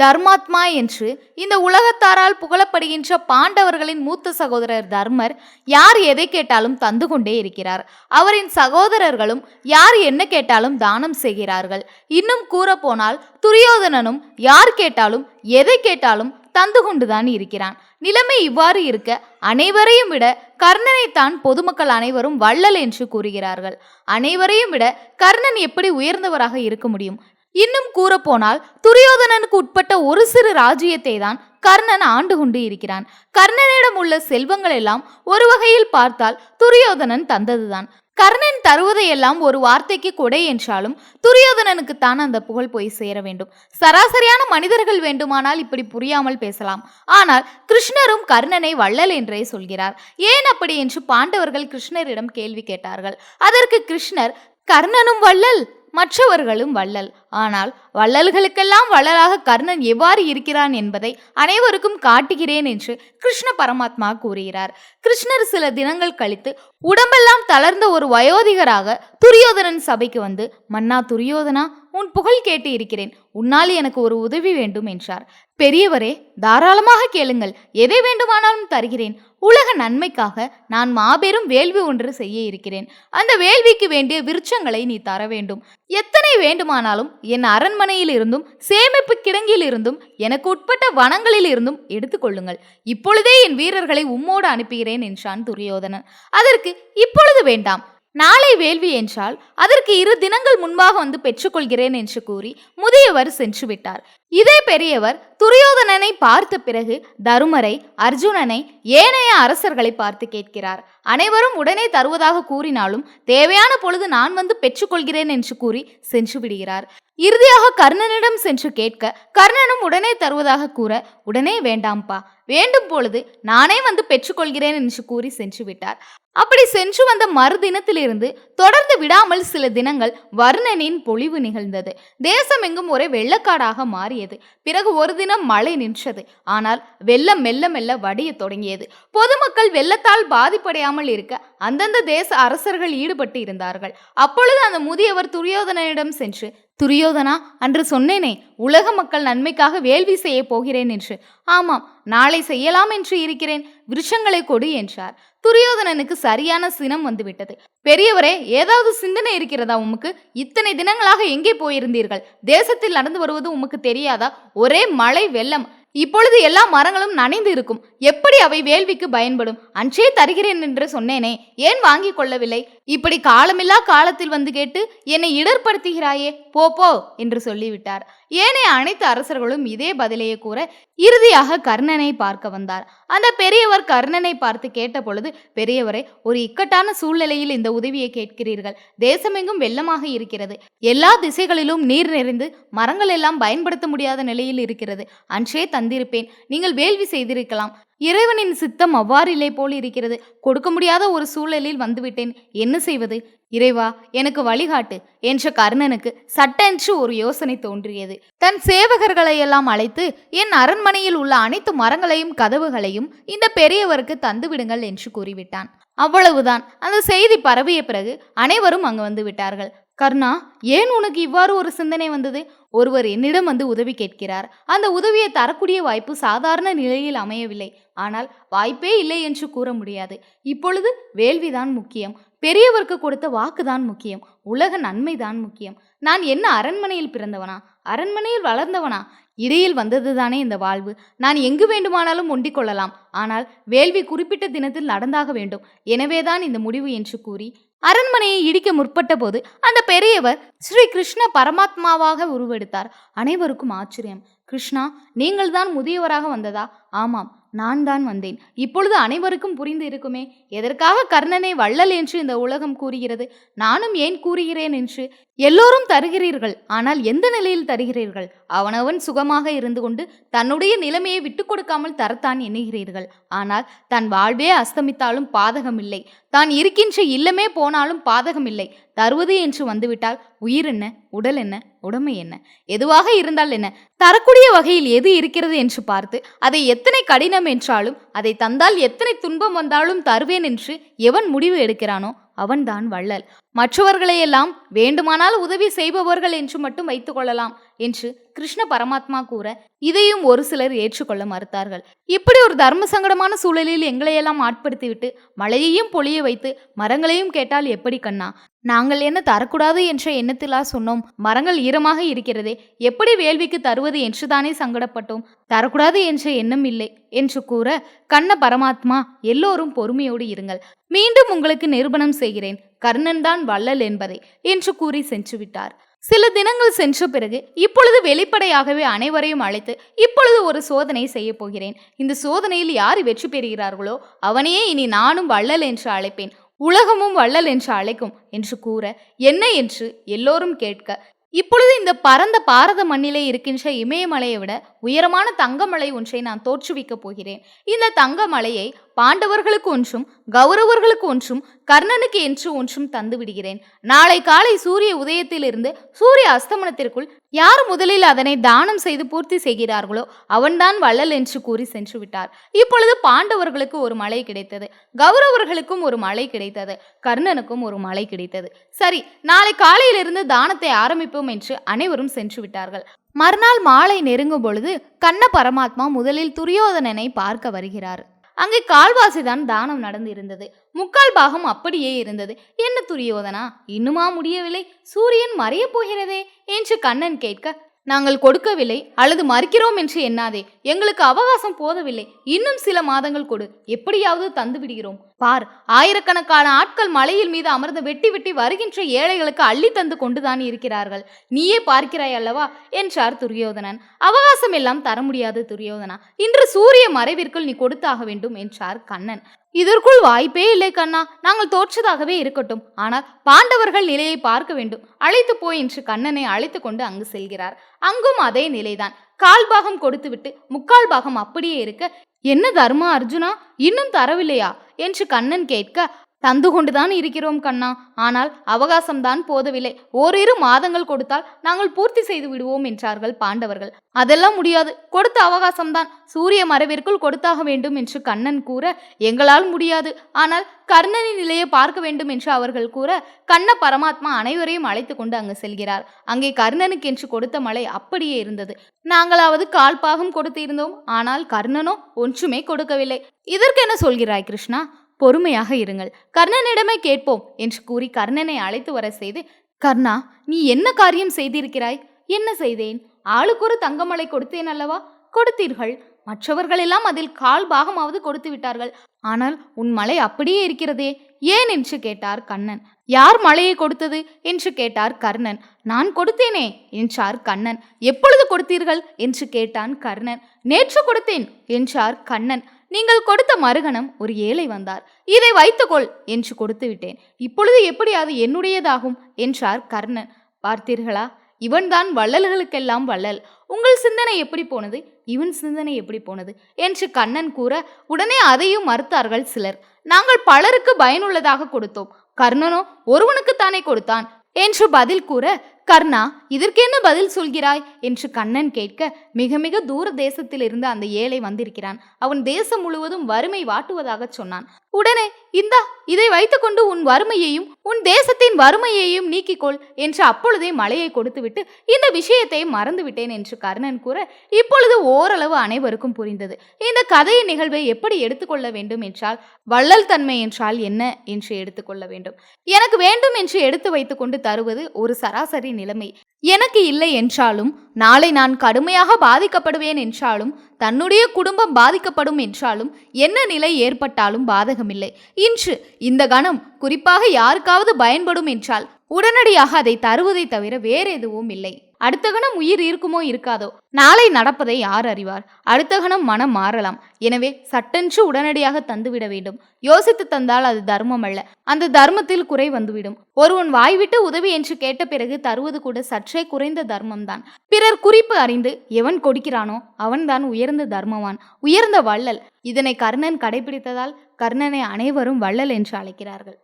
தர்மாத்மா என்று இந்த உலகத்தாரால் புகழப்படுகின்ற பாண்டவர்களின் மூத்த சகோதரர் தர்மர் யார் எதை கேட்டாலும் தந்து கொண்டே இருக்கிறார். அவரின் சகோதரர்களும் யார் என்ன கேட்டாலும் தானம் செய்கிறார்கள். இன்னும் கூறப்போனால் துரியோதனனும் யார் கேட்டாலும் எதை கேட்டாலும் தந்து கொண்டுதான் இருக்கிறான். நிலைமை இவ்வாறு இருக்க அனைவரையும் விட கர்ணனைத்தான் பொதுமக்கள் அனைவரும் வள்ளல் என்று கூறுகிறார்கள். அனைவரையும் விட கர்ணன் எப்படி உயர்ந்தவராக இருக்க முடியும்? இன்னும் கூறப்போனால் துரியோதனனுக்கு உட்பட்ட ஒரு சிறு ராஜ்யத்தை தான் கர்ணன் ஆண்டு கொண்டு இருக்கிறான். கர்ணனிடம் உள்ள செல்வங்கள் எல்லாம் ஒரு வகையில் பார்த்தால் துரியோதனன் தந்ததுதான். கர்ணன் தருவதையெல்லாம் ஒரு வார்த்தைக்கு கொடை என்றாலும் துரியோதனனுக்கு தான் அந்த புகழ் போய் சேர வேண்டும். சராசரியான மனிதர்கள் வேண்டுமானால் இப்படி புரியாமல் பேசலாம். ஆனால் கிருஷ்ணரும் கர்ணனை வள்ளல் என்றே சொல்கிறார். ஏன் அப்படி என்று பாண்டவர்கள் கிருஷ்ணரிடம் கேள்வி கேட்டார்கள். அதற்கு கிருஷ்ணர் கர்ணனும் வள்ளல்? மற்றவர்களும் வள்ளல். ஆனால் வள்ளல்களுக்கெல்லாம் வள்ளலாக கர்ணன் எவ்வாறு இருக்கிறான் என்பதை அனைவருக்கும் காட்டுகிறேன் என்று கிருஷ்ண பரமாத்மா கூறுகிறார். கிருஷ்ணர் சில தினங்கள் கழித்து உடம்பெல்லாம் தளர்ந்த ஒரு வயோதிகராக துரியோதனன் சபைக்கு வந்து மன்னா துரியோதனா உன் புகழ் கேட்டு இருக்கிறேன். உன்னால் எனக்கு ஒரு உதவி வேண்டும் என்றார். பெரியவரே தாராளமாக கேளுங்கள். எதை வேண்டுமானாலும் தருகிறேன். உலக நன்மைக்காக நான் மாபெரும் வேள்வி ஒன்று செய்ய இருக்கிறேன். அந்த வேள்விக்கு வேண்டிய விருட்சங்களை நீ தர வேண்டும். எத்தனை வேண்டுமானாலும் என் அரண்மனையில் இருந்தும் சேமிப்பு கிடங்கில் இருந்தும் எனக்கு உட்பட்ட வனங்களில் இருந்தும் எடுத்துக்கொள்ளுங்கள் இப்பொழுதே என் வீரர்களை உம்மோடு அனுப்புகிறேன் என்றான் துரியோதனன். அதற்கு இப்பொழுது வேண்டாம். நாளை வேள்வி என்றால் அதற்கு இரு தினங்கள் முன்பாக வந்து பெற்றுக்கொள்கிறேன் என்று கூறி முதியவர் சென்று விட்டார். இதே பெரியவர் துரியோதனனை பார்த்த பிறகு தருமரை அர்ஜுனனை ஏனைய அரசர்களை பார்த்து கேட்கிறார். அனைவரும் உடனே தருவதாக கூறினாலும் தேவையான பொழுது நான் வந்து பெற்றுக்கொள்கிறேன் என்று கூறி சென்று விடுகிறார். இறுதியாக கர்ணனிடம் சென்று கேட்க கர்ணனும் உடனே தருவதாக கூற உடனே வேண்டாம்ப்பா. வேண்டும் பொழுது நானே வந்து பெற்றுக்கொள்கிறேன் என்று கூறி சென்று விட்டார். அப்படி சென்று வந்த மறுதினத்திலிருந்து தொடர்ந்து விடாமல் சில தினங்கள் வர்ணனின் பொழிவு நிகழ்ந்தது. தேசமெங்கும் ஒரே வெள்ளக்காடாக மாறியது. பிறகு ஒரு தினம் மழை நின்றது. ஆனால் வெள்ளம் மெல்ல மெல்ல வடிய தொடங்கியது. பொதுமக்கள் வெள்ளத்தால் பாதிப்படையாமல் இருக்க அந்தந்த தேச அரசர்கள் ஈடுபட்டு இருந்தார்கள். அப்பொழுது அந்த முதியவர் துரியோதனனிடம் சென்று துரியோதனா அன்று சொன்னேனே உலக மக்கள் நன்மைக்காக வேள்வி செய்ய போகிறேன் என்று. ஆமாம் நாளை செய்யலாம் என்று இருக்கிறேன் விருஷங்களை கொடு என்றார். துரியோதனனுக்கு சரியான சினம் வந்துவிட்டது. பெரியவரே ஏதாவது சிந்தனை இருக்கிறதா உமக்கு? இத்தனை தினங்களாக எங்கே போயிருந்தீர்கள்? தேசத்தில் நடந்து வருவது உமக்கு தெரியாதா? ஒரே மழை வெள்ளம். இப்பொழுது எல்லா மரங்களும் நனைந்து இருக்கும். எப்படி அவை வேள்விக்கு பயன்படும்? அன்றே தருகிறேன் என்று சொன்னேனே ஏன் வாங்கிக் கொள்ளவில்லை? இப்படி காலமில்லா காலத்தில் வந்து கேட்டு என்னை இடர்படுத்துகிறாயே போ போ என்று சொல்லிவிட்டார். ஏனைய அனைத்து அரசர்களும் இதே பதிலையே கூற இறுதியாக கர்ணனை பார்க்க வந்தார். அந்த பெரியவர் கர்ணனை பார்த்து கேட்ட பொழுது பெரியவரை ஒரு இக்கட்டான சூழ்நிலையில் இந்த உதவியை கேட்கிறீர்கள். தேசமெங்கும் வெள்ளமாக இருக்கிறது. எல்லா திசைகளிலும் நீர் நிறைந்து மரங்கள் எல்லாம் பயன்படுத்த முடியாத நிலையில் இருக்கிறது. அன்றே தந்திருப்பேன். நீங்கள் வேள்வி செய்திருக்கலாம். இறைவனின் சித்தம் அவ்வாறில்லை போல் இருக்கிறது. கொடுக்க முடியாத ஒரு சூழலில் வந்துவிட்டேன். என்ன செய்வது? இறைவா எனக்கு வழிகாட்டு. என்ற கர்ணனுக்கு சட்டென்று ஒரு யோசனை தோன்றியது. தன் சேவகர்களை எல்லாம் அழைத்து என் அரண்மனையில் உள்ள அனைத்து மரங்களையும் கதவுகளையும் இந்த பெரியவருக்கு தந்துவிடுங்கள் என்று கூறிவிட்டான். அவ்வளவுதான். அந்த செய்தி பரவிய பிறகு அனைவரும் அங்கு வந்து விட்டார்கள். கர்ணா ஏன் உனக்கு இவ்வாறு ஒரு சிந்தனை வந்தது? ஒருவர் என்னிடம் வந்து உதவி கேட்கிறார். அந்த உதவியை தரக்கூடிய வாய்ப்பு சாதாரண நிலையில் அமையவில்லை. ஆனால் வாய்ப்பே இல்லை என்று கூற முடியாது. இப்பொழுது வேள்விதான் முக்கியம். பெரியவருக்கு கொடுத்த வாக்குதான் முக்கியம். உலக நன்மைதான் முக்கியம். நான் என்ன அரண்மனையில் பிறந்தவனா? அரண்மனையில் வளர்ந்தவனா? இடையில் வந்ததுதானே இந்த வாழ்வு. நான் எங்கு வேண்டுமானாலும் ஒண்டிக் கொள்ளலாம். ஆனால் வேள்வி குறிப்பிட்ட தினத்தில் நடந்தாக வேண்டும். எனவேதான் இந்த முடிவு என்று கூறி அரண்மனையை இடிக்க முற்பட்ட போது அந்த பெரியவர் ஸ்ரீ கிருஷ்ண பரமாத்மாவாக உருவெடுத்தார். அனைவருக்கும் ஆச்சரியம். கிருஷ்ணா நீங்கள் தான் முதியவராக வந்ததா? ஆமாம். நான் தான் வந்தேன். இப்பொழுது அனைவருக்கும் புரிந்து இருக்குமே எதற்காக கர்ணனை வள்ளல் என்று இந்த உலகம் கூறுகிறது? நானும் ஏன் கூறுகிறேன் என்று எல்லோரும் தருகிறீர்கள். ஆனால் எந்த நிலையில் தருகிறீர்கள்? அவனவன் சுகமாக இருந்து கொண்டு தன்னுடைய நிலைமையை விட்டு கொடுக்காமல் தரத்தான் எண்ணுகிறீர்கள். ஆனால் தன் வாழ்வே அஸ்தமித்தாலும் பாதகமில்லை. தான் இருக்கின்ற இல்லமே போனாலும் பாதகமில்லை. தருவது என்று வந்துவிட்டால் உயிர் என்ன? உடல் என்ன? உடமை என்ன? எதுவாக இருந்தால் என்ன? தரக்கூடிய வகையில் எது இருக்கிறது என்று பார்த்து அதை எத்தனை கடினம் என்றாலும் அதை தந்தால் எத்தனை துன்பம் வந்தாலும் தருவேன் என்று எவன் முடிவு எடுக்கிறானோ அவன்தான் வள்ளல். மற்றவர்களையெல்லாம் வேண்டுமானால் உதவி செய்பவர்கள் என்று மட்டும் வைத்துக் கொள்ளலாம் என்று கிருஷ்ண பரமாத்மா கூற இதையும் ஒரு சிலர் ஏற்றுக்கொள்ள மறுத்தார்கள். இப்படி ஒரு தர்ம சங்கடமான சூழலில் எங்களையெல்லாம் ஆட்படுத்திவிட்டு மழையையும் பொழிய வைத்து மரங்களையும் கேட்டால் எப்படி கண்ணா? நாங்கள் என்ன தரக்கூடாது என்ற எண்ணத்திலா சொன்னோம். மரங்கள் ஈரமாக இருக்கிறதே எப்படி வேள்விக்கு தருவது என்றுதானே சங்கடப்பட்டோம். தரக்கூடாது என்ற எண்ணம் இல்லை என்று கூற கண்ண பரமாத்மா எல்லோரும் பொறுமையோடு இருங்கள். மீண்டும் உங்களுக்கு நிரூபணம் செய்கிறேன். கர்ணன் தான் வள்ளல் என்பதை என்று கூறி சென்று விட்டார். சில தினங்கள் சென்ற பிறகு இப்பொழுது வெளிப்படையாகவே அனைவரையும் அழைத்து இப்பொழுது ஒரு சோதனை செய்ய போகிறேன். இந்த சோதனையில் யார் வெற்றி பெறுகிறார்களோ அவனையே இனி நானும் வள்ளல் என்று அழைப்பேன். உலகமும் வள்ளல் என்று அழைக்கும் என்று கூற என்ன என்று எல்லோரும் கேட்க இப்பொழுது இந்த பரந்த பாரத மண்ணிலே இருக்கின்ற இமயமலையை விட உயரமான தங்கமலை ஒன்றை நான் தோற்றுவிக்கப் போகிறேன். இந்த தங்கமலையை பாண்டவர்களுக்கு ஒன்றும் கௌரவர்களுக்கு ஒன்றும் கர்ணனுக்கு என்று ஒன்றும் தந்து விடுகிறேன். நாளை காலை சூரிய உதயத்திலிருந்து சூரிய அஸ்தமனத்திற்குள் யார் முதலில் அதனை தானம் செய்து பூர்த்தி செய்கிறார்களோ அவன்தான் வள்ளல் என்று கூறி சென்று விட்டார். இப்பொழுது பாண்டவர்களுக்கு ஒரு மலை கிடைத்தது. கௌரவர்களுக்கும் ஒரு மலை கிடைத்தது. கர்ணனுக்கும் ஒரு மலை கிடைத்தது. சரி நாளை காலையிலிருந்து தானத்தை ஆரம்பிப்போம் என்று அனைவரும் சென்று விட்டார்கள். மறுநாள் மாலை நெருங்கும் பொழுது கண்ண பரமாத்மா முதலில் துரியோதனனை பார்க்க வருகிறார். அங்கே கால்வாசிதான் தானம் நடந்து இருந்தது முக்கால் பாகம் அப்படியே இருந்தது. என்ன துரியோதனா இன்னுமா முடியவில்லை? சூரியன் மறையப் போகிறதே? என்று கண்ணன் கேட்க நாங்கள் கொடுக்கவில்லை அல்லது மறுக்கிறோம் என்று எண்ணாதே. எங்களுக்கு அவகாசம் போதவில்லை. இன்னும் சில மாதங்கள் கொடு. எப்படியாவது தந்து விடுகிறோம். பார் ஆயிரக்கணக்கான ஆட்கள் மலையில் மீது அமர்ந்து வெட்டி வெட்டி வருகின்ற ஏழைகளுக்கு அள்ளி தந்து கொண்டுதான் இருக்கிறார்கள். நீயே பார்க்கிறாய் அல்லவா? என்றார் துரியோதனன். அவகாசம் எல்லாம் தர முடியாது துரியோதனா. இன்று சூரிய மறைவிற்குள் நீ கொடுத்தாக வேண்டும் என்றார் கண்ணன். இதற்குள் வாய்ப்பே இல்லை கண்ணா. நாங்கள் தோற்றதாகவே இருக்கட்டும். ஆனால் பாண்டவர்கள் நிலையை பார்க்க வேண்டும். அழைத்து போய் என்று கண்ணனை அழைத்து கொண்டு அங்கு செல்கிறார். அங்கும் அதே நிலைதான். கால் பாகம் கொடுத்துவிட்டு முக்கால் பாகம் அப்படியே இருக்க என்ன தர்மா அர்ஜுனா? இன்னும் தரவில்லையா? என்று கண்ணன் கேட்க தந்து கொண்டுதான் இருக்கிறோம் கண்ணா. ஆனால் அவகாசம்தான் போதவில்லை. ஓரிரு மாதங்கள் கொடுத்தால் நாங்கள் பூர்த்தி செய்து விடுவோம் என்றார்கள் பாண்டவர்கள். அதெல்லாம் முடியாது. கொடுத்த அவகாசம்தான். சூரிய மறைவிற்குள் கொடுத்தாக வேண்டும் என்று கண்ணன் கூற எங்களால் முடியாது. ஆனால் கர்ணனின் நிலையை பார்க்க வேண்டும் என்று அவர்கள் கூற கண்ண பரமாத்மா அனைவரையும் அழைத்து கொண்டு அங்கு செல்கிறார். அங்கே கர்ணனுக்கு என்று கொடுத்த மலை அப்படியே இருந்தது. நாங்களாவது கால்பாகம் கொடுத்திருந்தோம். ஆனால் கர்ணனோ ஒன்றுமே கொடுக்கவில்லை. இதற்கு என்ன சொல்கிறாய் கிருஷ்ணா? பொறுமையாக இருங்கள். கர்ணனிடமே கேட்போம் என்று கூறி கர்ணனை அழைத்து வர செய்து கர்ணா நீ என்ன காரியம் செய்திருக்கிறாய்? என்ன செய்தேன்? ஆளுக்கு ஒரு தங்கமலை கொடுத்தேன் அல்லவா? கொடுத்தீர்கள். மற்றவர்கள் எல்லாம் அதில் கால் பாகமாவது கொடுத்து விட்டார்கள். ஆனால் உன் மலை அப்படியே இருக்கிறதே. ஏன்? என்று கேட்டார் கண்ணன். யார் மலையை கொடுத்தது? என்று கேட்டார் கர்ணன். நான் கொடுத்தேனே என்றார் கண்ணன். எப்பொழுது கொடுத்தீர்கள்? என்று கேட்டான் கர்ணன். நேற்று கொடுத்தேன் என்றார் கண்ணன். நீங்கள் கொடுத்த மறுகணம் ஒரு ஏழை வந்தார். இதை வைத்துக்கொள் என்று கொடுத்து விட்டேன். இப்பொழுது எப்படி அது என்னுடையதாகும் என்றார் கர்ணன். பார்த்தீர்களா? இவன்தான் வள்ளல்களுக்கெல்லாம் வள்ளல். உங்கள் சிந்தனை எப்படி போனது? இவன் சிந்தனை எப்படி போனது? என்று கண்ணன் கூற உடனே அதையும் மறுத்தார்கள் சிலர். நாங்கள் பலருக்கு பயனுள்ளதாக கொடுத்தோம். கர்ணனோ ஒருவனுக்குத்தானே கொடுத்தான் என்று பதில் கூற கர்ணா இதற்கென்ன பதில் சொல்கிறாய்? என்று கண்ணன் கேட்க மிக மிக தூர தேசத்திலிருந்து அந்த ஏழை வந்திருக்கிறான். அவன் தேசம் முழுவதும் வறுமை வாட்டுவதாக சொன்னான். உடனே இந்தா இதை வைத்துக்கொண்டு உன் வறுமையையும் உன் தேசத்தின் வறுமையையும் நீக்கிக்கொள் என்று அப்பொழுதே மலையை கொடுத்துவிட்டு இந்த விஷயத்தை மறந்துவிட்டேன் என்று கர்ணன் கூற இப்பொழுது ஓரளவு அனைவருக்கும் புரிந்தது. இந்த கதையின் நிகழ்வை எப்படி எடுத்துக்கொள்ள வேண்டும் என்றால் வள்ளல் தன்மை என்றால் என்ன என்று எடுத்துக்கொள்ள வேண்டும். எனக்கு வேண்டும் என்று எடுத்து வைத்துக்கொண்டு தருவது ஒரு சராசரி நிலைமை. எனக்கு இல்லை என்றாலும் நாளை நான் கடுமையாக பாதிக்கப்படுவேன் என்றாலும் தன்னுடைய குடும்பம் பாதிக்கப்படும் என்றாலும் என்ன நிலை ஏற்பட்டாலும் பாதகமில்லை இன்று இந்த கணம் குறிப்பாக யாருக்காவது பயன்படும் என்றால் உடனடியாக அதை தருவதை தவிர வேறு எதுவும் இல்லை அடுத்த கணம் உயிர் இருக்குமோ இருக்காதோ? நாளை நடப்பதை யார் அறிவார்? அடுத்த கணம் மனம் மாறலாம். எனவே சட்டென்று உடனடியாக தந்துவிட வேண்டும். யோசித்து தந்தால் அது தர்மம் அல்ல. அந்த தர்மத்தில் குறை வந்துவிடும். ஒருவன் வாய்விட்டு உதவி என்று கேட்ட பிறகு தருவது கூட சற்றே குறைந்த தர்மம்தான். பிறர் குறிப்பு அறிந்து எவன் கொடுக்கிறானோ அவன்தான் உயர்ந்த தர்மவான். உயர்ந்த வள்ளல். இதனை கர்ணன் கடைபிடித்ததால் கர்ணனை அனைவரும் வள்ளல் என்று அழைக்கிறார்கள்.